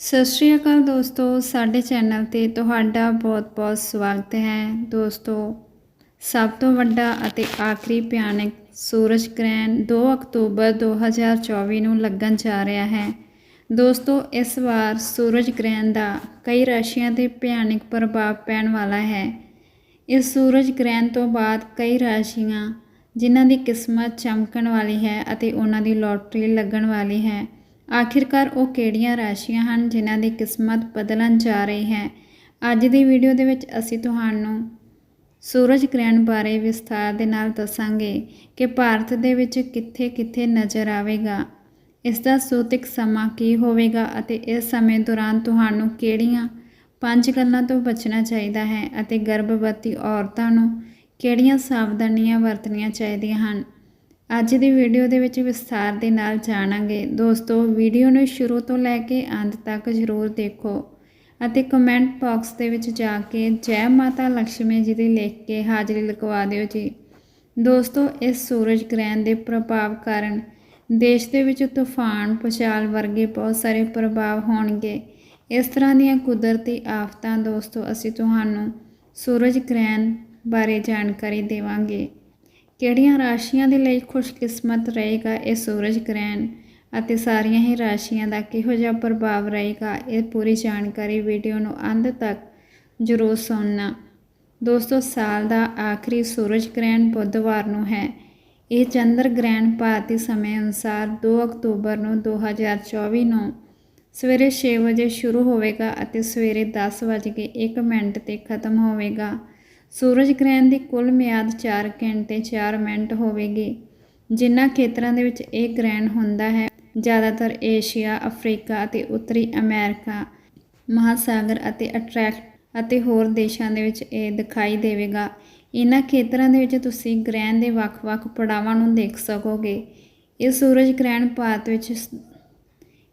ਸਤਿ ਸ਼੍ਰੀ ਅਕਾਲ ਦੋਸਤੋ, ਸਾਡੇ ਚੈਨਲ ਤੇ ਤੁਹਾਡਾ ਬਹੁਤ-ਬਹੁਤ ਸਵਾਗਤ ਹੈ। ਦੋਸਤੋ, ਸਭ ਤੋਂ ਵੱਡਾ ਅਤੇ ਆਖਰੀ ਭਿਆਨਕ ਸੂਰਜ ਗ੍ਰਹਿਣ 2 ਅਕਤੂਬਰ 2024 ਨੂੰ ਲੱਗਣ ਜਾ ਰਿਹਾ ਹੈ। ਦੋਸਤੋ, ਇਸ ਵਾਰ ਸੂਰਜ ਗ੍ਰਹਿਣ ਦਾ ਕਈ ਰਾਸ਼ੀਆਂ ਤੇ ਭਿਆਨਕ ਪ੍ਰਭਾਵ ਪੈਣ ਵਾਲਾ ਹੈ। ਇਸ ਸੂਰਜ ਗ੍ਰਹਿਣ ਤੋਂ ਬਾਅਦ ਕਈ ਰਾਸ਼ੀਆਂ ਜਿਨ੍ਹਾਂ ਦੀ ਕਿਸਮਤ ਚਮਕਣ ਵਾਲੀ ਹੈ ਅਤੇ ਉਹਨਾਂ ਦੀ ਲੋਟਰੀ ਲੱਗਣ ਵਾਲੀ ਹੈ। ਆਖਿਰਕਾਰ ਉਹ ਕਿਹੜੀਆਂ ਰਾਸ਼ੀਆਂ ਹਨ ਜਿਨ੍ਹਾਂ ਦੀ ਕਿਸਮਤ ਬਦਲਣ ਜਾ ਰਹੀ ਹੈ? ਅੱਜ ਦੀ ਵੀਡੀਓ ਦੇ ਵਿੱਚ ਅਸੀਂ ਤੁਹਾਨੂੰ ਸੂਰਜ ਗ੍ਰਹਿਣ ਬਾਰੇ ਵਿਸਥਾਰ ਦੇ ਨਾਲ ਦੱਸਾਂਗੇ ਕਿ ਭਾਰਤ ਦੇ ਵਿੱਚ ਕਿੱਥੇ-ਕਿੱਥੇ ਨਜ਼ਰ ਆਵੇਗਾ। ਇਸ ਦਾ ਸੂਤਿਕ ਸਮਾਂ ਕੀ ਹੋਵੇਗਾ ਅਤੇ ਇਸ ਸਮੇਂ ਦੌਰਾਨ ਤੁਹਾਨੂੰ ਕਿਹੜੀਆਂ ਪੰਜ ਗੱਲਾਂ ਤੋਂ ਬਚਣਾ ਚਾਹੀਦਾ ਹੈ ਅਤੇ ਗਰਭਵਤੀ ਔਰਤਾਂ ਨੂੰ ਕਿਹੜੀਆਂ ਸਾਵਧਾਨੀਆਂ ਵਰਤਣੀਆਂ ਚਾਹੀਦੀਆਂ ਹਨ? ਅੱਜ ਦੀ ਵੀਡੀਓ ਦੇ ਵਿੱਚ ਵਿਸਥਾਰ ਦੇ ਨਾਲ ਜਾਣਾਂਗੇ। ਦੋਸਤੋ, ਵੀਡੀਓ ਨੂੰ ਸ਼ੁਰੂ ਤੋਂ ਲੈ ਕੇ ਅੰਤ ਤੱਕ ਜ਼ਰੂਰ ਦੇਖੋ ਅਤੇ ਕਮੈਂਟ ਬਾਕਸ ਦੇ ਵਿੱਚ ਜਾ ਕੇ ਜੈ ਮਾਤਾ ਲక్ష్ਮੀ ਜੀ ਦੀ ਲਿਖ ਕੇ ਹਾਜ਼ਰੀ ਲਗਵਾ ਦਿਓ ਜੀ। ਦੋਸਤੋ, ਇਸ ਸੂਰਜ ਗ੍ਰਹਿਣ ਦੇ ਪ੍ਰਭਾਵ ਕਾਰਨ ਦੇਸ਼ ਦੇ ਵਿੱਚ ਤੂਫਾਨ ਪੁਚਾਲ ਵਰਗੇ ਬਹੁਤ ਸਾਰੇ ਪ੍ਰਭਾਵ ਹੋਣਗੇ। ਇਸ ਤਰ੍ਹਾਂ ਦੀਆਂ ਕੁਦਰਤੀ ਆਫਤਾਂ ਦੋਸਤੋ, ਅਸੀਂ ਤੁਹਾਨੂੰ ਸੂਰਜ ਗ੍ਰਹਿਣ ਬਾਰੇ ਜਾਣਕਾਰੀ ਦੇਵਾਂਗੇ। ਕਿਹੜੀਆਂ ਰਾਸ਼ੀਆਂ ਦੇ ਲਈ ਖੁਸ਼ਕਿਸਮਤ ਰਹੇਗਾ ਇਹ ਸੂਰਜ ਗ੍ਰਹਿਣ ਅਤੇ ਸਾਰੀਆਂ ਹੀ ਰਾਸ਼ੀਆਂ ਦਾ ਕਿਹੋ ਜਿਹਾ ਪ੍ਰਭਾਵ ਰਹੇਗਾ ਇਹ ਪੂਰੀ ਜਾਣਕਾਰੀ ਵੀਡੀਓ ਨੂੰ ਅੰਤ ਤੱਕ ਜ਼ਰੂਰ ਸੁਣਨਾ। ਦੋਸਤੋ, ਸਾਲ ਦਾ ਆਖਰੀ ਸੂਰਜ ਗ੍ਰਹਿਣ ਬੁੱਧਵਾਰ ਨੂੰ ਹੈ। ਇਹ ਚੰਦਰ ਗ੍ਰਹਿਣ ਭਾਰਤੀ ਸਮੇਂ ਅਨੁਸਾਰ 2 ਅਕਤੂਬਰ ਨੂੰ 2024 ਨੂੰ ਸਵੇਰੇ 6 ਵਜੇ ਸ਼ੁਰੂ ਹੋਵੇਗਾ ਅਤੇ ਸਵੇਰੇ 10:01 ਮਿੰਟ ਤੇ ਖਤਮ ਹੋਵੇਗਾ। ਸੂਰਜ ਗ੍ਰਹਿਣ ਦੀ ਕੁੱਲ ਮਿਆਦ 4 ਘੰਟੇ 4 ਮਿੰਟ ਹੋਵੇਗੀ, ਜਿਨ੍ਹਾਂ ਖੇਤਰਾਂ ਦੇ ਵਿੱਚ ਇਹ ਗ੍ਰਹਿਣ ਹੁੰਦਾ ਹੈ। ਜ਼ਿਆਦਾਤਰ ਏਸ਼ੀਆ, ਅਫਰੀਕਾ ਅਤੇ ਉੱਤਰੀ ਅਮਰੀਕਾ, ਮਹਾਸਾਗਰ ਅਤੇ ਅਟਰੈਕਟ ਅਤੇ ਹੋਰ ਦੇਸ਼ਾਂ ਦੇ ਵਿੱਚ ਇਹ ਦਿਖਾਈ ਦੇਵੇਗਾ। ਇਹਨਾਂ ਖੇਤਰਾਂ ਦੇ ਵਿੱਚ ਤੁਸੀਂ ਗ੍ਰਹਿਣ ਦੇ ਵੱਖ-ਵੱਖ ਪੜਾਵਾਂ ਨੂੰ ਦੇਖ ਸਕੋਗੇ। ਇਹ ਸੂਰਜ ਗ੍ਰਹਿਣ ਭਾਰਤ ਵਿੱਚ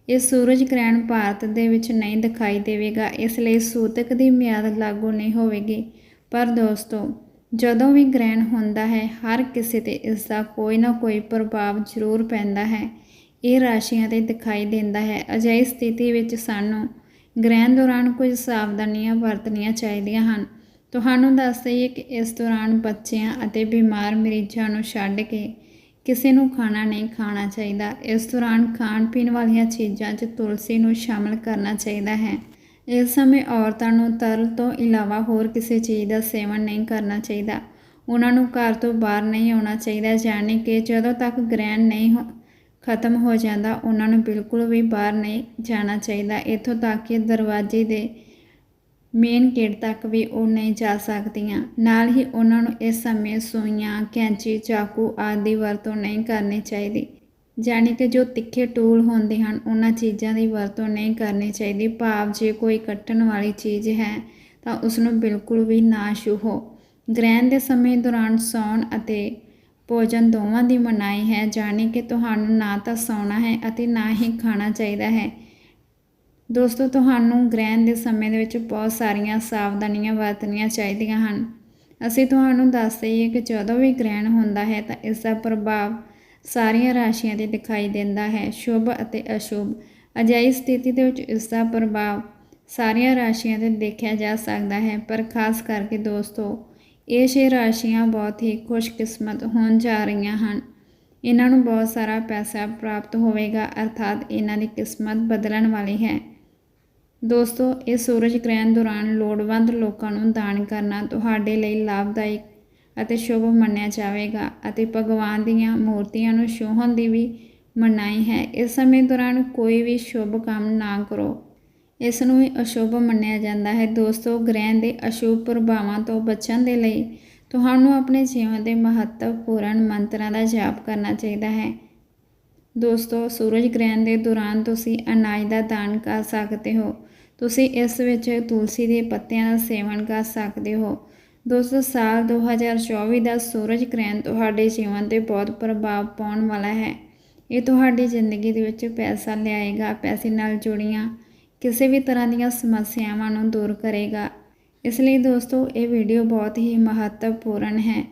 ਇਹ ਸੂਰਜ ਗ੍ਰਹਿਣ ਭਾਰਤ ਦੇ ਵਿੱਚ ਨਹੀਂ ਦਿਖਾਈ ਦੇਵੇਗਾ, ਇਸ ਲਈ ਸੂਤਕ ਦੀ ਮਿਆਦ ਲਾਗੂ ਨਹੀਂ ਹੋਵੇਗੀ। ਪਰ ਦੋਸਤੋ, ਜਦੋਂ ਵੀ ਗ੍ਰਹਿਣ ਹੁੰਦਾ ਹੈ, ਹਰ ਕਿਸੇ ਤੇ ਇਸ ਦਾ ਕੋਈ ਨਾ ਕੋਈ ਪ੍ਰਭਾਵ ਜ਼ਰੂਰ ਪੈਂਦਾ ਹੈ। ਇਹ ਰਾਸ਼ੀਆਂ ਤੇ ਦਿਖਾਈ ਦਿੰਦਾ ਹੈ। ਅਜਿਹੀ ਸਥਿਤੀ ਵਿੱਚ ਸਾਨੂੰ ਗ੍ਰਹਿਣ ਦੌਰਾਨ ਕੁਝ ਸਾਵਧਾਨੀਆਂ ਵਰਤਣੀਆਂ ਚਾਹੀਦੀਆਂ ਹਨ। ਤੁਹਾਨੂੰ ਦੱਸ ਦਈਏ ਕਿ ਇਸ ਦੌਰਾਨ ਬੱਚਿਆਂ ਅਤੇ ਬਿਮਾਰ ਮਰੀਜ਼ਾਂ ਨੂੰ ਛੱਡ ਕੇ ਕਿਸੇ ਨੂੰ ਖਾਣਾ ਨਹੀਂ ਖਾਣਾ ਚਾਹੀਦਾ। ਇਸ ਦੌਰਾਨ ਖਾਣ ਪੀਣ ਵਾਲੀਆਂ ਚੀਜ਼ਾਂ 'ਚ ਤੁਲਸੀ ਨੂੰ ਸ਼ਾਮਲ ਕਰਨਾ ਚਾਹੀਦਾ ਹੈ। ਇਸ ਸਮੇਂ ਔਰਤਾਂ ਨੂੰ ਤਰਲ ਤੋਂ ਇਲਾਵਾ ਹੋਰ ਕਿਸੇ ਚੀਜ਼ ਦਾ ਸੇਵਨ ਨਹੀਂ ਕਰਨਾ ਚਾਹੀਦਾ। ਉਹਨਾਂ ਨੂੰ ਘਰ ਤੋਂ ਬਾਹਰ ਨਹੀਂ ਆਉਣਾ ਚਾਹੀਦਾ, ਯਾਨੀ ਕਿ ਜਦੋਂ ਤੱਕ ਗ੍ਰਹਿਣ ਨਹੀਂ ਖਤਮ ਹੋ ਜਾਂਦਾ, ਉਹਨਾਂ ਨੂੰ ਬਿਲਕੁਲ ਵੀ ਬਾਹਰ ਨਹੀਂ ਜਾਣਾ ਚਾਹੀਦਾ। ਇੱਥੋਂ ਤੱਕ ਕਿ ਦਰਵਾਜ਼ੇ ਦੇ ਮੇਨ ਗੇਟ ਤੱਕ ਵੀ ਉਹ ਨਹੀਂ ਜਾ ਸਕਦੀਆਂ। ਨਾਲ ਹੀ ਉਹਨਾਂ ਨੂੰ ਇਸ ਸਮੇਂ ਸੂਈਆਂ, ਕੈਂਚੀ, ਚਾਕੂ ਆਦਿ ਵਰਤੋਂ ਨਹੀਂ ਕਰਨੀ ਚਾਹੀਦੀ। ਜਾਨੀ ਕਿ ਜੋ ਤਿੱਖੇ ਟੂਲ ਹੁੰਦੇ ਹਨ, ਉਹਨਾਂ ਚੀਜ਼ਾਂ ਦੀ ਵਰਤੋਂ ਨਹੀਂ ਕਰਨੀ ਚਾਹੀਦੀ। ਭਾਵ ਜੇ ਕੋਈ ਕੱਟਣ ਵਾਲੀ ਚੀਜ਼ ਹੈ, ਤਾਂ ਉਸ ਨੂੰ ਬਿਲਕੁਲ ਵੀ ਨਾ ਛੂਹੋ। ਗ੍ਰਹਿਣ ਦੇ ਸਮੇਂ ਦੌਰਾਨ ਸੌਣ ਅਤੇ ਭੋਜਨ ਦੋਵਾਂ ਦੀ ਮਨਾਹੀ ਹੈ। ਜਾਨੀ ਕਿ ਤੁਹਾਨੂੰ ਨਾ ਤਾਂ ਸੌਣਾ ਹੈ ਅਤੇ ਨਾ ਹੀ ਖਾਣਾ ਚਾਹੀਦਾ ਹੈ। ਦੋਸਤੋ, ਤੁਹਾਨੂੰ ਗ੍ਰਹਿਣ ਦੇ ਸਮੇਂ ਦੇ ਵਿੱਚ ਬਹੁਤ ਸਾਰੀਆਂ ਸਾਵਧਾਨੀਆਂ ਵਰਤਣੀਆਂ ਚਾਹੀਦੀਆਂ ਹਨ। ਅਸੀਂ ਤੁਹਾਨੂੰ ਦੱਸ ਦਈਏ ਕਿ ਜਦੋਂ ਵੀ ਗ੍ਰਹਿਣ ਹੁੰਦਾ ਹੈ, ਤਾਂ ਇਸ ਦਾ ਪ੍ਰਭਾਵ ਸਾਰੀਆਂ ਰਾਸ਼ੀਆਂ ਤੇ ਦਿਖਾਈ ਦਿੰਦਾ ਹੈ। ਸ਼ੁਭ ਅਤੇ ਅਸ਼ੁਭ। ਅਜਿਹੀ ਸਥਿਤੀ ਦੇ ਵਿੱਚ ਇਸ ਦਾ ਪ੍ਰਭਾਵ ਸਾਰੀਆਂ ਰਾਸ਼ੀਆਂ ਤੇ ਦੇਖਿਆ ਜਾ ਸਕਦਾ ਹੈ, ਪਰ ਖਾਸ ਕਰਕੇ ਦੋਸਤੋ, ਇਹ ਛੇ ਰਾਸ਼ੀਆਂ ਬਹੁਤ ਹੀ ਖੁਸ਼ਕਿਸਮਤ ਹੋਣ ਜਾ ਰਹੀਆਂ ਹਨ। ਇਹਨਾਂ ਨੂੰ ਬਹੁਤ ਸਾਰਾ ਪੈਸਾ ਪ੍ਰਾਪਤ ਹੋਵੇਗਾ, ਅਰਥਾਤ ਇਹਨਾਂ ਦੀ ਕਿਸਮਤ ਬਦਲਣ ਵਾਲੀ ਹੈ। ਦੋਸਤੋ, ਇਹ ਸੂਰਜ ਗ੍ਰਹਿਣ ਦੌਰਾਨ ਲੋੜਵੰਦ ਲੋਕਾਂ ਨੂੰ ਦਾਨ ਕਰਨਾ ਤੁਹਾਡੇ ਲਈ ਲਾਭਦਾਇਕ ਅਤੇ ਸ਼ੁਭ ਮੰਨਿਆ ਜਾਵੇਗਾ ਅਤੇ ਭਗਵਾਨ ਦੀਆਂ ਮੂਰਤੀਆਂ ਨੂੰ ਛੂਹਣ ਦੀ ਵੀ ਮਨਾਈ ਹੈ। ਇਸ ਸਮੇਂ ਦੌਰਾਨ ਕੋਈ ਵੀ ਸ਼ੁਭ ਕੰਮ ਨਾ ਕਰੋ। ਇਸ ਨੂੰ ਵੀ ਅਸ਼ੁਭ ਮੰਨਿਆ ਜਾਂਦਾ ਹੈ। ਦੋਸਤੋ ਗ੍ਰਹਿਣ ਦੇ ਅਸ਼ੁਭ ਪ੍ਰਭਾਵਾਂ ਤੋਂ ਬਚਣ ਦੇ ਲਈ ਤੁਹਾਨੂੰ ਆਪਣੇ ਜੀਵਨ ਦੇ ਮਹੱਤਵਪੂਰਨ ਮੰਤਰਾਂ ਦਾ ਜਾਪ ਕਰਨਾ ਚਾਹੀਦਾ ਹੈ। ਦੋਸਤੋ, ਸੂਰਜ ਗ੍ਰਹਿਣ ਦੇ ਦੌਰਾਨ ਤੁਸੀਂ ਅਨਾਜ ਦਾ ਦਾਨ ਕਰ ਸਕਦੇ ਹੋ। ਤੁਸੀਂ ਇਸ ਵਿੱਚ ਤੁਲਸੀ ਦੇ ਪੱਤਿਆਂ ਦਾ ਸੇਵਨ ਕਰ ਸਕਦੇ ਹੋ। ਦੋਸਤੋ, ਸਾਲ 2024 ਦਾ ਸੂਰਜ ਗ੍ਰਹਿਣ ਤੁਹਾਡੇ ਜੀਵਨ ਤੇ ਬਹੁਤ ਪ੍ਰਭਾਵ ਪਾਉਣ ਵਾਲਾ ਹੈ। ਇਹ ਤੁਹਾਡੀ ਜ਼ਿੰਦਗੀ ਦੇ ਵਿੱਚ ਪੈਸਾ ਲਿਆਏਗਾ, ਪੈਸੇ ਨਾਲ ਜੁੜੀਆਂ, ਕਿਸੇ ਵੀ ਤਰ੍ਹਾਂ ਦੀਆਂ ਸਮੱਸਿਆਵਾਂ ਨੂੰ ਦੂਰ ਕਰੇਗਾ। ਇਸ ਲਈ ਦੋਸਤੋ, ਇਹ ਵੀਡੀਓ ਬਹੁਤ ਹੀ ਮਹੱਤਵਪੂਰਨ ਹੈ।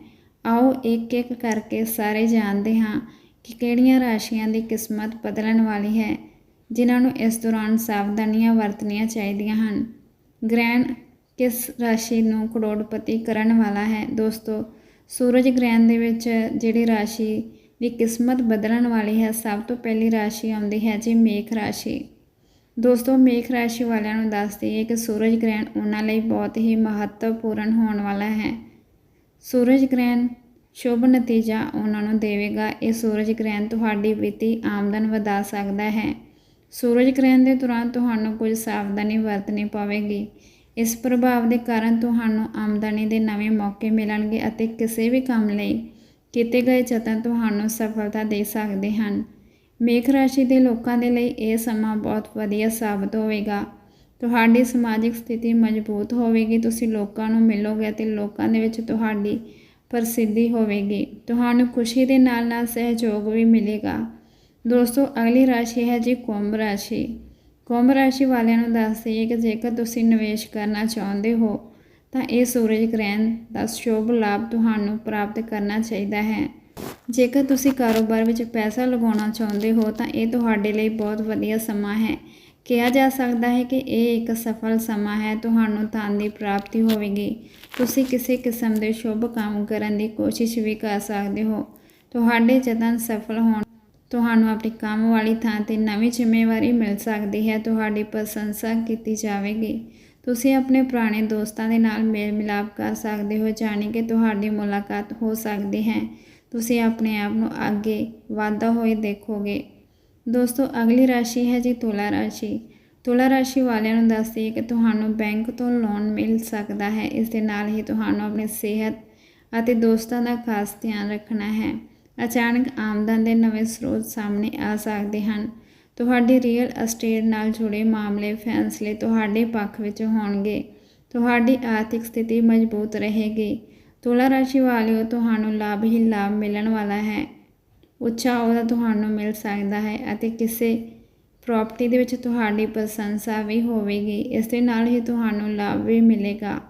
ਆਓ ਇੱਕ ਇੱਕ ਕਰਕੇ ਸਾਰੇ ਜਾਣਦੇ ਹਾਂ ਕਿ ਕਿਹੜੀਆਂ ਰਾਸ਼ੀਆਂ ਦੀ ਕਿਸਮਤ ਬਦਲਣ ਵਾਲੀ ਹੈ, ਜਿਨ੍ਹਾਂ ਨੂੰ ਇਸ ਦੌਰਾਨ ਸਾਵਧਾਨੀਆਂ ਵਰਤਣੀਆਂ ਚਾਹੀਦੀਆਂ ਹਨ। ਗ੍ਰਹਿਣ ਕਿਸ ਰਾਸ਼ੀ ਨੂੰ ਕਰੋੜਪਤੀ ਕਰਨ ਵਾਲਾ ਹੈ? ਦੋਸਤੋ, ਸੂਰਜ ਗ੍ਰਹਿਣ ਦੇ ਵਿੱਚ ਜਿਹੜੀ ਰਾਸ਼ੀ ਦੀ ਕਿਸਮਤ ਬਦਲਣ ਵਾਲੀ ਹੈ, ਸਭ ਤੋਂ ਪਹਿਲੀ ਰਾਸ਼ੀ ਆਉਂਦੀ ਹੈ ਜੀ ਮੇਖ ਰਾਸ਼ੀ। ਦੋਸਤੋ, ਮੇਖ ਰਾਸ਼ੀ ਵਾਲਿਆਂ ਨੂੰ ਦੱਸ ਦਈਏ ਕਿ ਸੂਰਜ ਗ੍ਰਹਿਣ ਉਹਨਾਂ ਲਈ ਬਹੁਤ ਹੀ ਮਹੱਤਵਪੂਰਨ ਹੋਣ ਵਾਲਾ ਹੈ। ਸੂਰਜ ਗ੍ਰਹਿਣ ਸ਼ੁਭ ਨਤੀਜਾ ਉਹਨਾਂ ਨੂੰ ਦੇਵੇਗਾ। ਇਹ ਸੂਰਜ ਗ੍ਰਹਿਣ ਤੁਹਾਡੀ ਵਿੱਤੀ ਆਮਦਨ ਵਧਾ ਸਕਦਾ ਹੈ। ਸੂਰਜ ਗ੍ਰਹਿਣ ਦੇ ਦੌਰਾਨ ਤੁਹਾਨੂੰ ਕੁਝ ਸਾਵਧਾਨੀ ਵਰਤਣੀ ਪਵੇਗੀ। ਇਸ ਪ੍ਰਭਾਵ ਦੇ ਕਾਰਨ ਤੁਹਾਨੂੰ ਆਮਦਨੀ ਦੇ ਨਵੇਂ ਮੌਕੇ ਮਿਲਣਗੇ ਅਤੇ ਕਿਸੇ ਵੀ ਕੰਮ ਲਈ ਕੀਤੇ ਗਏ ਯਤਨ ਤੁਹਾਨੂੰ ਸਫਲਤਾ ਦੇ ਸਕਦੇ ਹਨ। ਮੇਖ ਰਾਸ਼ੀ ਦੇ ਲੋਕਾਂ ਦੇ ਲਈ ਇਹ ਸਮਾਂ ਬਹੁਤ ਵਧੀਆ ਸਾਬਤ ਹੋਵੇਗਾ। ਤੁਹਾਡੀ ਸਮਾਜਿਕ ਸਥਿਤੀ ਮਜ਼ਬੂਤ ਹੋਵੇਗੀ, ਤੁਸੀਂ ਲੋਕਾਂ ਨੂੰ ਮਿਲੋਗੇ ਅਤੇ ਲੋਕਾਂ ਦੇ ਵਿੱਚ ਤੁਹਾਡੀ ਪ੍ਰਸਿੱਧੀ ਹੋਵੇਗੀ। ਤੁਹਾਨੂੰ ਖੁਸ਼ੀ ਦੇ ਨਾਲ ਨਾਲ ਸਹਿਯੋਗ ਵੀ ਮਿਲੇਗਾ। ਦੋਸਤੋ, ਅਗਲੀ ਰਾਸ਼ੀ ਹੈ ਜੀ ਕੁੰਭ ਰਾਸ਼ੀ। ਕੁੰਭ ਰਾਸ਼ੀ ਵਾਲਿਆਂ ਨੂੰ ਦੱਸ ਦਈਏ ਕਿ ਜੇਕਰ ਤੁਸੀਂ ਨਿਵੇਸ਼ ਕਰਨਾ ਚਾਹੁੰਦੇ ਹੋ, ਤਾਂ ਇਹ ਸੂਰਜ ਗ੍ਰਹਿਣ ਦਾ ਸ਼ੁਭ ਲਾਭ ਤੁਹਾਨੂੰ ਪ੍ਰਾਪਤ ਕਰਨਾ ਚਾਹੀਦਾ ਹੈ। ਜੇਕਰ ਤੁਸੀਂ ਕਾਰੋਬਾਰ ਵਿੱਚ ਪੈਸਾ ਲਗਾਉਣਾ ਚਾਹੁੰਦੇ ਹੋ, ਤਾਂ ਇਹ ਤੁਹਾਡੇ ਲਈ ਬਹੁਤ ਵਧੀਆ ਸਮਾਂ ਹੈ। ਕਿਹਾ ਜਾ ਸਕਦਾ ਹੈ ਕਿ ਇਹ ਇੱਕ ਸਫਲ ਸਮਾਂ ਹੈ, ਤੁਹਾਨੂੰ ਧਨ ਦੀ ਪ੍ਰਾਪਤੀ ਹੋਵੇਗੀ। ਤੁਸੀਂ ਕਿਸੇ ਕਿਸਮ ਦੇ ਸ਼ੁਭ ਕੰਮ ਕਰਨ ਦੀ ਕੋਸ਼ਿਸ਼ ਵੀ ਕਰ ਸਕਦੇ ਹੋ। ਤੁਹਾਡੇ ਯਤਨ ਸਫਲ ਹੋਣ ਤੁਹਾਨੂੰ ਆਪਣੀ ਕੰਮ ਵਾਲੀ ਥਾਂ ਤੇ ਨਵੀਂ ਜ਼ਿੰਮੇਵਾਰੀ ਮਿਲ ਸਕਦੀ ਹੈ। ਤੁਹਾਡੀ ਪ੍ਰਸ਼ੰਸਾ ਕੀਤੀ ਜਾਵੇਗੀ। ਤੁਸੀਂ ਆਪਣੇ ਪੁਰਾਣੇ ਦੋਸਤਾਂ ਦੇ ਨਾਲ ਮੇਲ ਮਿਲਾਪ ਕਰ ਸਕਦੇ ਹੋ, ਜਾਣੀ ਕਿ ਤੁਹਾਡੀ ਮੁਲਾਕਾਤ ਹੋ ਸਕਦੀ ਹੈ। ਤੁਸੀਂ ਆਪਣੇ ਆਪ ਨੂੰ ਅੱਗੇ ਵਧਦਾ ਹੋਏ ਦੇਖੋਗੇ। ਦੋਸਤੋ, ਅਗਲੀ ਰਾਸ਼ੀ ਹੈ ਜੀ ਤੁਲਾ ਰਾਸ਼ੀ। ਤੁਲਾ ਰਾਸ਼ੀ ਵਾਲਿਆਂ ਨੂੰ ਦੱਸਦੀ ਹੈ ਕਿ ਤੁਹਾਨੂੰ ਬੈਂਕ ਤੋਂ ਲੋਨ ਮਿਲ ਸਕਦਾ ਹੈ। ਇਸ ਦੇ ਨਾਲ ਹੀ ਤੁਹਾਨੂੰ ਆਪਣੀ ਸਿਹਤ ਅਤੇ ਦੋਸਤਾਂ ਦਾ ਖਾਸ ਧਿਆਨ ਰੱਖਣਾ ਹੈ। ਅਚਾਨਕ ਆਮਦਨ ਦੇ ਨਵੇਂ ਸਰੋਤ ਸਾਹਮਣੇ ਆ ਸਕਦੇ ਹਨ। ਤੁਹਾਡੇ ਰੀਅਲ ਅਸਟੇਟ ਨਾਲ ਜੁੜੇ ਮਾਮਲੇ ਫੈਸਲੇ ਤੁਹਾਡੇ ਪੱਖ ਵਿੱਚ ਹੋਣਗੇ। ਤੁਹਾਡੀ ਆਰਥਿਕ ਸਥਿਤੀ ਮਜ਼ਬੂਤ ਰਹੇਗੀ। ਤੁਲਾ ਰਾਸ਼ੀ ਵਾਲਿਓ, ਤੁਹਾਨੂੰ ਲਾਭ ਹੀ ਲਾਭ ਮਿਲਣ ਵਾਲਾ ਹੈ। ਉੱਚਾ ਅਹੁਦਾ ਤੁਹਾਨੂੰ ਮਿਲ ਸਕਦਾ ਹੈ ਅਤੇ ਕਿਸੇ ਪ੍ਰਾਪਰਟੀ ਦੇ ਵਿੱਚ ਤੁਹਾਡੀ ਪ੍ਰਸ਼ੰਸਾ ਵੀ ਹੋਵੇਗੀ। ਇਸ ਦੇ ਨਾਲ ਹੀ ਤੁਹਾਨੂੰ ਲਾਭ ਵੀ ਮਿਲੇਗਾ।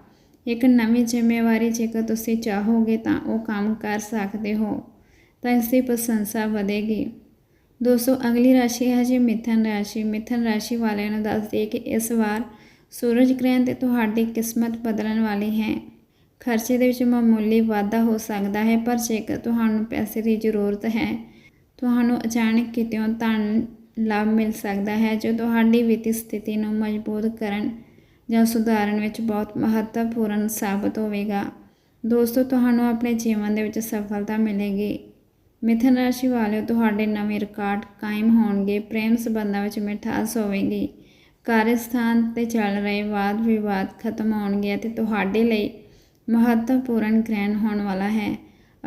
ਇੱਕ ਨਵੀਂ ਜ਼ਿੰਮੇਵਾਰੀ ਜੇਕਰ ਤੁਸੀਂ ਚਾਹੋਗੇ ਤਾਂ ਉਹ ਕੰਮ ਕਰ ਸਕਦੇ ਹੋ। ਤਾਂ ਇਸ ਦੀ ਪ੍ਰਸ਼ੰਸਾ ਵਧੇਗੀ। ਦੋਸਤੋ, ਅਗਲੀ ਰਾਸ਼ੀ ਹੈ ਜੀ ਮਿਥਨ ਰਾਸ਼ੀ। ਮਿਥਨ ਰਾਸ਼ੀ ਵਾਲਿਆਂ ਨੂੰ ਦੱਸਦੀ ਦਈਏ ਕਿ ਇਸ ਵਾਰ ਸੂਰਜ ਗ੍ਰਹਿਣ ਤੇ ਤੁਹਾਡੀ ਕਿਸਮਤ ਬਦਲਣ ਵਾਲੀ ਹੈ। ਖਰਚੇ ਦੇ ਵਿੱਚ ਮਾਮੂਲੀ ਵਾਧਾ ਹੋ ਸਕਦਾ ਹੈ, ਪਰ ਜੇਕਰ ਤੁਹਾਨੂੰ ਪੈਸੇ ਦੀ ਜ਼ਰੂਰਤ ਹੈ, ਤੁਹਾਨੂੰ ਅਚਾਨਕ ਕਿਤੇੋਂ ਧਨ ਲਾਭ ਮਿਲ ਸਕਦਾ ਹੈ, ਜੋ ਤੁਹਾਡੀ ਵਿੱਤੀ ਸਥਿਤੀ ਨੂੰ ਮਜ਼ਬੂਤ ਕਰਨ ਜਾਂ ਸੁਧਾਰਨ ਵਿੱਚ ਬਹੁਤ ਮਹੱਤਵਪੂਰਨ ਸਾਬਤ ਹੋਵੇਗਾ। ਦੋਸਤੋ, ਤੁਹਾਨੂੰ ਆਪਣੇ ਜੀਵਨ ਦੇ ਵਿੱਚ ਸਫਲਤਾ ਮਿਲੇਗੀ। ਮਿਥਨ ਰਾਸ਼ੀ ਵਾਲਿਓ, ਤੁਹਾਡੇ ਨਵੇਂ ਰਿਕਾਰਡ ਕਾਇਮ ਹੋਣਗੇ। ਪ੍ਰੇਮ ਸੰਬੰਧਾਂ ਵਿੱਚ ਮਿਠਾਸ ਹੋਵੇਗੀ। ਕਾਰਜਸਥਾਨ ਤੇ ਚੱਲ ਰਹੇ ਵਾਦ ਵਿਵਾਦ ਖਤਮ ਹੋਣਗੇ ਅਤੇ ਤੁਹਾਡੇ ਲਈ ਮਹੱਤਵਪੂਰਨ ਗ੍ਰਹਿਣ ਹੋਣ ਵਾਲਾ ਹੈ।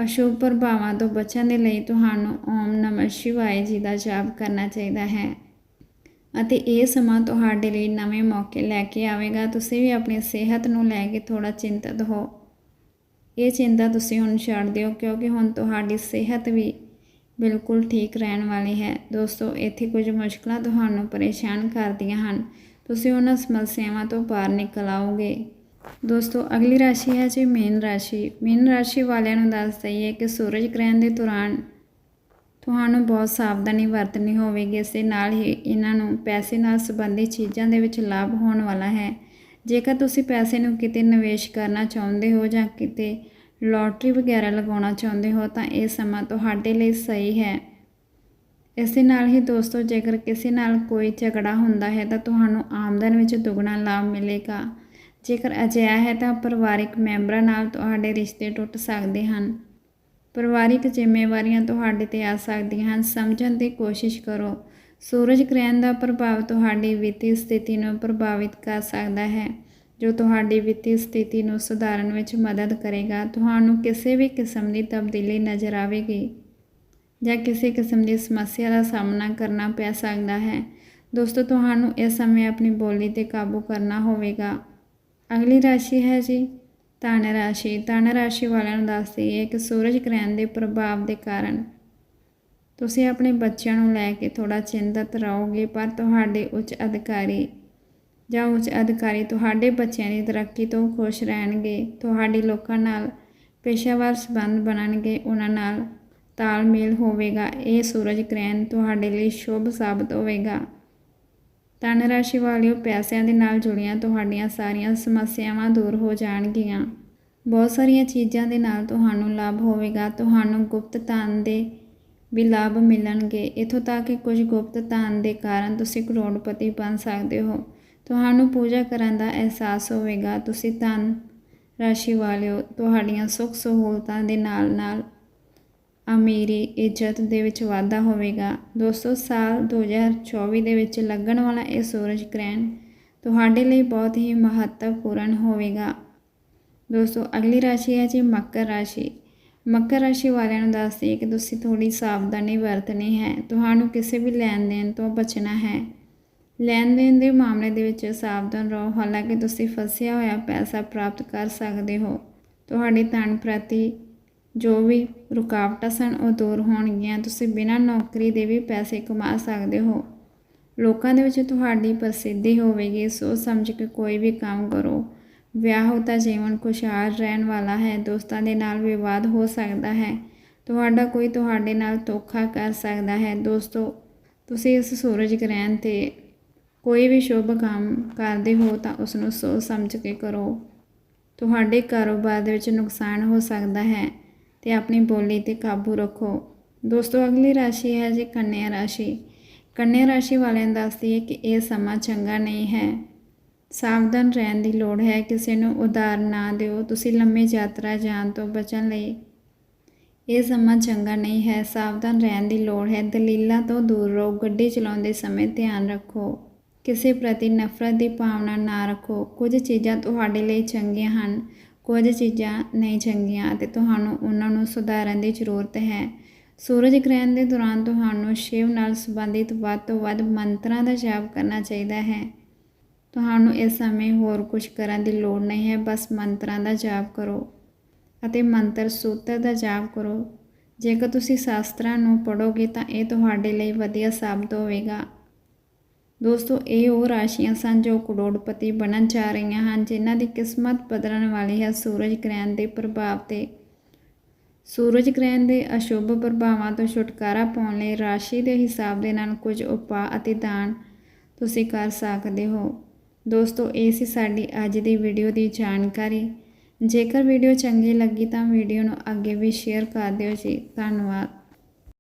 ਅਸ਼ੁਭ ਪ੍ਰਭਾਵਾਂ ਤੋਂ ਬਚਣ ਦੇ ਲਈ ਤੁਹਾਨੂੰ ਓਮ ਨਮঃ ਸ਼ਿਵਾਏ ਜੀ ਦਾ ਜਾਪ ਕਰਨਾ ਚਾਹੀਦਾ ਹੈ। ਅਤੇ ਇਹ ਸਮਾਂ ਤੁਹਾਡੇ ਲਈ ਨਵੇਂ ਮੌਕੇ ਲੈ ਕੇ ਆਵੇਗਾ। ਤੁਸੀਂ ਵੀ ਆਪਣੀ ਸਿਹਤ ਨੂੰ ਲੈ ਕੇ ਥੋੜਾ ਚਿੰਤਤ ਹੋ। ਇਹ ਚਿੰਤਾ ਤੁਸੀਂ ਹੁਣ ਛੱਡ ਦਿਓ, ਕਿਉਂਕਿ ਹੁਣ ਤੁਹਾਡੀ ਸਿਹਤ ਵੀ ਬਿਲਕੁਲ ਠੀਕ ਰਹਿਣ ਵਾਲੀ ਹੈ। ਦੋਸਤੋ, ਇੱਥੇ ਕੁਝ ਮੁਸ਼ਕਲਾਂ ਤੁਹਾਨੂੰ ਪਰੇਸ਼ਾਨ ਕਰਦੀਆਂ ਹਨ। ਤੁਸੀਂ ਉਹਨਾਂ ਸਮੱਸਿਆਵਾਂ ਤੋਂ ਬਾਹਰ ਨਿਕਲ ਆਓਗੇ। ਦੋਸਤੋ, ਅਗਲੀ ਰਾਸ਼ੀ ਹੈ ਜੀ ਮੀਨ ਰਾਸ਼ੀ। ਮੀਨ ਰਾਸ਼ੀ ਵਾਲਿਆਂ ਨੂੰ ਦੱਸ ਦਈਏ ਕਿ ਸੂਰਜ ਗ੍ਰਹਿਣ ਦੇ ਦੌਰਾਨ ਤੁਹਾਨੂੰ ਬਹੁਤ ਸਾਵਧਾਨੀ ਵਰਤਣੀ ਹੋਵੇਗੀ। ਇਸ ਨਾਲ ਹੀ ਇਹਨਾਂ ਨੂੰ ਪੈਸੇ ਨਾਲ ਸੰਬੰਧਿਤ ਚੀਜ਼ਾਂ ਦੇ ਵਿੱਚ ਲਾਭ ਹੋਣ ਵਾਲਾ ਹੈ। ਜੇਕਰ ਤੁਸੀਂ ਪੈਸੇ ਨੂੰ ਕਿਤੇ ਨਿਵੇਸ਼ ਕਰਨਾ ਚਾਹੁੰਦੇ ਹੋ ਜਾਂ ਕਿਤੇ ਲੋਟਰੀ ਵਗੈਰਾ ਲਗਾਉਣਾ ਚਾਹੁੰਦੇ ਹੋ ਤਾਂ ਇਹ ਸਮਾਂ ਤੁਹਾਡੇ ਲਈ ਸਹੀ ਹੈ। ਇਸ ਨਾਲ ਹੀ ਦੋਸਤੋ, ਜੇਕਰ ਕਿਸੇ ਨਾਲ ਕੋਈ ਝਗੜਾ ਹੁੰਦਾ ਹੈ ਤਾਂ ਤੁਹਾਨੂੰ ਆਮਦਨ ਵਿੱਚ ਦੁੱਗਣਾ ਲਾਭ ਮਿਲੇਗਾ। ਜੇਕਰ ਅਜਿਹਾ ਹੈ ਤਾਂ ਪਰਿਵਾਰਿਕ ਮੈਂਬਰਾਂ ਨਾਲ ਤੁਹਾਡੇ ਰਿਸ਼ਤੇ ਟੁੱਟ ਸਕਦੇ ਹਨ। ਪਰਿਵਾਰਿਕ ਜ਼ਿੰਮੇਵਾਰੀਆਂ ਤੁਹਾਡੇ ਤੇ ਆ ਸਕਦੀਆਂ ਹਨ। ਸਮਝਣ ਦੀ ਕੋਸ਼ਿਸ਼ ਕਰੋ। ਸੂਰਜ ਗ੍ਰਹਿਣ ਦਾ ਪ੍ਰਭਾਵ ਤੁਹਾਡੀ ਵਿੱਤੀ ਸਥਿਤੀ ਨੂੰ ਪ੍ਰਭਾਵਿਤ ਕਰ ਸਕਦਾ ਹੈ। ਜੋ ਤੁਹਾਡੀ ਵਿੱਤੀ ਸਥਿਤੀ ਨੂੰ ਸੁਧਾਰਨ ਵਿੱਚ ਮਦਦ ਕਰੇਗਾ, ਤੁਹਾਨੂੰ ਕਿਸੇ ਵੀ ਕਿਸਮ ਦੀ ਤਬਦੀਲੀ ਨਜ਼ਰ ਆਵੇਗੀ ਜਾਂ ਕਿਸੇ ਕਿਸਮ ਦੀ ਸਮੱਸਿਆ ਦਾ ਸਾਹਮਣਾ ਕਰਨਾ ਪੈ ਸਕਦਾ ਹੈ। ਦੋਸਤੋ, ਤੁਹਾਨੂੰ ਇਸ ਸਮੇਂ ਆਪਣੀ ਬੋਲੀ ਤੇ ਕਾਬੂ ਕਰਨਾ ਹੋਵੇਗਾ। ਅਗਲੀ ਰਾਸ਼ੀ ਹੈ ਜੀ ਧਨ ਰਾਸ਼ੀ। ਧਨ ਰਾਸ਼ੀ ਵਾਲਿਆਂ ਨੂੰ ਦੱਸਦੀ ਹੈ ਕਿ ਸੂਰਜ ਗ੍ਰਹਿਣ ਦੇ ਪ੍ਰਭਾਵ ਦੇ ਕਾਰਨ। ਤੁਸੀਂ ਆਪਣੇ ਬੱਚਿਆਂ ਨੂੰ ਲੈ ਕੇ ਥੋੜਾ ਚਿੰਤਤ ਰਹੋਗੇ, ਪਰ ਤੁਹਾਡੇ ਉੱਚ ਅਧਿਕਾਰੀ ਜਾਂ ਉੱਚ ਅਧਿਕਾਰੀ ਤੁਹਾਡੇ ਬੱਚਿਆਂ ਦੀ ਤਰੱਕੀ ਤੋਂ ਖੁਸ਼ ਰਹਿਣਗੇ, ਤੁਹਾਡੇ ਲੋਕਾਂ ਨਾਲ ਪੇਸ਼ਾਵਰ ਸਬੰਧ ਬਣਨਗੇ, ਉਹਨਾਂ ਨਾਲ ਤਾਲਮੇਲ ਹੋਵੇਗਾ, ਇਹ ਸੂਰਜ ਗ੍ਰਹਿਣ ਤੁਹਾਡੇ ਲਈ ਸ਼ੁਭ ਸਾਬਤ ਹੋਵੇਗਾ। ਧਨ ਰਾਸ਼ੀ ਵਾਲਿਓ, ਪੈਸਿਆਂ ਦੇ ਨਾਲ ਜੁੜੀਆਂ ਤੁਹਾਡੀਆਂ ਸਾਰੀਆਂ ਸਮੱਸਿਆਵਾਂ ਦੂਰ ਹੋ ਜਾਣਗੀਆਂ। ਬਹੁਤ ਸਾਰੀਆਂ ਚੀਜ਼ਾਂ ਦੇ ਨਾਲ ਤੁਹਾਨੂੰ ਲਾਭ ਹੋਵੇਗਾ, ਤੁਹਾਨੂੰ ਗੁਪਤ ਧਨ ਦੇ ਵੀ ਲਾਭ ਮਿਲਣਗੇ। ਇਥੋਂ ਤੱਕ ਕਿ ਕੁਝ ਗੁਪਤ ਧਨ ਦੇ ਕਾਰਨ ਤੁਸੀਂ ਕਰੋੜਪਤੀ ਬਣ ਸਕਦੇ ਹੋ। ਤੁਹਾਨੂੰ ਪੂਜਾ ਕਰਨ ਦਾ ਅਹਿਸਾਸ ਹੋਵੇਗਾ। ਤੁਸੀਂ ਧਨ ਰਾਸ਼ੀ ਵਾਲਿਓ, ਤੁਹਾਡੀਆਂ ਸੁੱਖ ਸਹੂਲਤਾਂ ਦੇ ਨਾਲ ਨਾਲ ਅਮੀਰੀ ਇੱਜ਼ਤ ਦੇ ਵਿੱਚ ਵਾਧਾ ਹੋਵੇਗਾ। ਦੋਸਤੋ, ਸਾਲ 2024 ਦੇ ਵਿੱਚ ਲੱਗਣ ਵਾਲਾ ਇਹ ਸੂਰਜ ਗ੍ਰਹਿਣ ਤੁਹਾਡੇ ਲਈ ਬਹੁਤ ਹੀ ਮਹੱਤਵਪੂਰਨ ਹੋਵੇਗਾ। ਦੋਸਤੋ, ਅਗਲੀ ਰਾਸ਼ੀ ਹੈ ਜੀ ਮਕਰ ਰਾਸ਼ੀ। ਮਕਰ ਰਾਸ਼ੀ ਵਾਲਿਆਂ ਨੂੰ ਦੱਸਦੀ ਕਿ ਤੁਸੀਂ ਥੋੜੀ ਸਾਵਧਾਨੀ ਵਰਤਣੀ ਹੈ। ਤੁਹਾਨੂੰ ਕਿਸੇ ਵੀ ਲੈਣ ਦੇਣ ਤੋਂ ਬਚਣਾ ਹੈ। ਲੈਣ ਦੇਣ ਦੇ ਮਾਮਲੇ ਦੇ ਵਿੱਚ ਸਾਵਧਾਨ ਰਹੋ। ਹਾਲਾਂਕਿ ਤੁਸੀਂ ਫਸਿਆ ਹੋਇਆ ਪੈਸਾ ਪ੍ਰਾਪਤ ਕਰ ਸਕਦੇ ਹੋ। ਤੁਹਾਡੇ ਧਨ ਪ੍ਰਤੀ ਜੋ ਵੀ ਰੁਕਾਵਟਾਂ ਸਨ ਉਹ ਦੂਰ ਹੋਣਗੀਆਂ। ਤੁਸੀਂ ਬਿਨਾਂ ਨੌਕਰੀ ਦੇ ਵੀ ਪੈਸੇ ਕਮਾ ਸਕਦੇ ਹੋ। ਲੋਕਾਂ ਦੇ ਵਿੱਚ ਤੁਹਾਡੀ ਪ੍ਰਸਿੱਧੀ ਹੋਵੇਗੀ। ਸੋਚ ਸਮਝ ਕੇ ਕੋਈ ਵੀ ਕੰਮ ਕਰੋ। ਵਿਆਹੁਤਾ ਜੀਵਨ ਖੁਸ਼ਹਾਲ ਰਹਿਣ ਵਾਲਾ ਹੈ। ਦੋਸਤਾਂ ਦੇ ਨਾਲ ਵਿਵਾਦ ਹੋ ਸਕਦਾ ਹੈ। ਤੁਹਾਡਾ ਕੋਈ ਤੁਹਾਡੇ ਨਾਲ ਧੋਖਾ ਕਰ ਸਕਦਾ ਹੈ। ਦੋਸਤੋ, ਤੁਸੀਂ ਇਸ ਸੂਰਜ ਗ੍ਰਹਿਣ ਤੇ ਕੋਈ ਵੀ ਸ਼ੁਭ ਕੰਮ ਕਰਦੇ ਹੋ ਤਾਂ ਉਸ ਨੂੰ ਸੋਚ ਸਮਝ ਕੇ ਕਰੋ। ਤੁਹਾਡੇ ਕਾਰੋਬਾਰ ਦੇ ਵਿੱਚ ਨੁਕਸਾਨ ਹੋ ਸਕਦਾ ਹੈ ਤੇ ਆਪਣੀ ਬੋਲੀ ਤੇ ਕਾਬੂ ਰੱਖੋ। ਦੋਸਤੋ, ਅਗਲੀ ਰਾਸ਼ੀ ਹੈ ਜੀ ਕੰਨਿਆ ਰਾਸ਼ੀ। ਕੰਨਿਆ ਰਾਸ਼ੀ ਵਾਲਿਆਂ ਨੂੰ ਦੱਸਦੀ ਹੈ ਕਿ ਇਹ ਸਮਾਂ ਚੰਗਾ ਨਹੀਂ ਹੈ। ਸਾਵਧਾਨ ਰਹਿਣ ਦੀ ਲੋੜ ਹੈ। ਕਿਸੇ ਨੂੰ ਉਧਾਰ ਨਾ ਦਿਓ। ਤੁਸੀਂ ਲੰਮੀ ਯਾਤਰਾ ਜਾਣ ਤੋਂ ਬਚਣ ਲਈ ਇਹ ਸਮਾਂ ਚੰਗਾ ਨਹੀਂ ਹੈ। ਸਾਵਧਾਨ ਰਹਿਣ ਦੀ ਲੋੜ ਹੈ। ਦਲੀਲਾਂ ਤੋਂ ਦੂਰ ਰਹੋ। ਗੱਡੀ ਚਲਾਉਂਦੇ ਸਮੇਂ ਧਿਆਨ ਰੱਖੋ। ਕਿਸੇ ਪ੍ਰਤੀ ਨਫ਼ਰਤ ਦੀ ਭਾਵਨਾ ਨਾ ਰੱਖੋ। ਕੁਝ ਚੀਜ਼ਾਂ ਤੁਹਾਡੇ ਲਈ ਚੰਗੀਆਂ ਹਨ, ਕੁਝ ਚੀਜ਼ਾਂ ਨਹੀਂ ਚੰਗੀਆਂ ਅਤੇ ਤੁਹਾਨੂੰ ਉਹਨਾਂ ਨੂੰ ਸੁਧਾਰਨ ਦੀ ਜ਼ਰੂਰਤ ਹੈ। ਸੂਰਜ ਗ੍ਰਹਿਣ ਦੇ ਦੌਰਾਨ ਤੁਹਾਨੂੰ ਸ਼ਿਵ ਨਾਲ ਸੰਬੰਧਿਤ ਵੱਧ ਤੋਂ ਵੱਧ ਮੰਤਰਾਂ ਦਾ ਜਾਪ ਕਰਨਾ ਚਾਹੀਦਾ ਹੈ। ਤੁਹਾਨੂੰ ਇਸ ਸਮੇਂ ਹੋਰ ਕੁਝ ਕਰਨ ਦੀ ਲੋੜ ਨਹੀਂ ਹੈ, ਬਸ ਮੰਤਰਾਂ ਦਾ ਜਾਪ ਕਰੋ ਅਤੇ ਮੰਤਰ ਸੂਤਰ ਦਾ ਜਾਪ ਕਰੋ। ਜੇਕਰ ਤੁਸੀਂ ਸ਼ਾਸਤਰਾਂ ਨੂੰ ਪੜੋਗੇ ਤਾਂ ਇਹ ਤੁਹਾਡੇ ਲਈ ਵਧੀਆ ਸਾਬਤ ਹੋਵੇਗਾ। ਦੋਸਤੋ, ਇਹ ਉਹ ਰਾਸ਼ੀਆਂ ਸਨ ਜੋ ਕਰੋੜਪਤੀ ਬਣਨ ਜਾ ਰਹੀਆਂ ਹਨ, ਜਿਨ੍ਹਾਂ ਦੀ ਕਿਸਮਤ ਬਦਲਣ ਵਾਲੀ ਹੈ ਸੂਰਜ ਗ੍ਰਹਿਣ ਦੇ ਪ੍ਰਭਾਵ ਤੇ। ਸੂਰਜ ਗ੍ਰਹਿਣ ਦੇ ਅਸ਼ੁਭ ਪ੍ਰਭਾਵਾਂ ਤੋਂ ਛੁਟਕਾਰਾ ਪਾਉਣ ਲਈ ਰਾਸ਼ੀ ਦੇ ਹਿਸਾਬ ਦੇ ਨਾਲ ਕੁਝ ਉਪਾਅ ਅਤੇ ਦਾਨ ਤੁਸੀਂ ਕਰ ਸਕਦੇ ਹੋ। ਦੋਸਤੋ, ਇਹ ਸੀ ਸਾਡੀ ਅੱਜ ਦੀ ਵੀਡੀਓ ਦੀ ਜਾਣਕਾਰੀ। ਜੇਕਰ ਵੀਡੀਓ ਚੰਗੀ ਲੱਗੀ ਤਾਂ ਵੀਡੀਓ ਨੂੰ ਅੱਗੇ ਵੀ ਸ਼ੇਅਰ ਕਰ ਦਿਓ ਜੀ। ਧੰਨਵਾਦ।